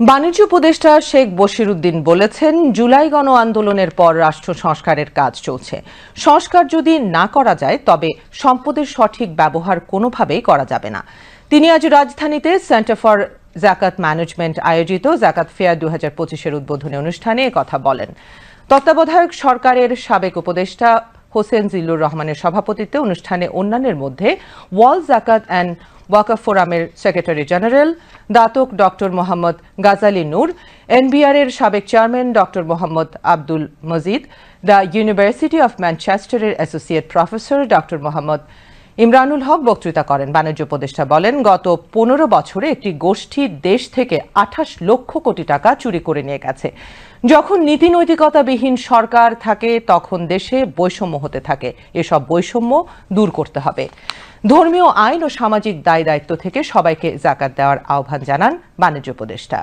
বাণিজ্য উপদেষ্টা শেখ বশির উদ্দিন বলেছেন, জুলাই গণ আন্দোলনের পর রাষ্ট্র সংস্কারের কাজ চলছে। সংস্কার যদি না করা যায়, তবে সম্পদের সঠিক ব্যবহার কোনোভাবেই করা যাবে না। তিনি আজ রাজধানীতে সেন্টার ফর জাকাত ম্যানেজমেন্ট আয়োজিত জাকাত ফেয়ার দু হাজার পঁচিশের উদ্বোধনী অনুষ্ঠানে কথা বলেন। তত্ত্বাবধায়ক সরকারের সাবেক উপদেষ্টা হোসেন জিল্লুর রহমানের সভাপতিত্বে অনুষ্ঠানে অন্যান্যের মধ্যে ওয়াল জাকাত অ্যান্ড ওয়াকাফ ফোরামের secretary general, Datuk doctor Mohammad Ghazali Noor, NBR এর সাবেক chairman doctor Mohammad Abdul Majid, the university of ম্যানচেস্টারের associate professor doctor Mohammad Imranul Haque বক্তৃতা করেন। বাণিজ্য উপদেষ্টা বলেন, গত পনেরো বছরে একটি গোষ্ঠী দেশ থেকে আঠাশ লক্ষ কোটি টাকা চুরি করে নিয়ে গেছে। যখন নীতি নৈতিকতাবিহীন সরকার থাকে, তখন দেশে বৈষম্য হতে থাকে। এসব বৈষম্য দূর করতে হবে। ধর্মীয় আইন ও সামাজিক দায় দায়িত্ব থেকে সবাইকে জাকাত দেওয়ার আহ্বান জানান বাণিজ্য উপদেষ্টা।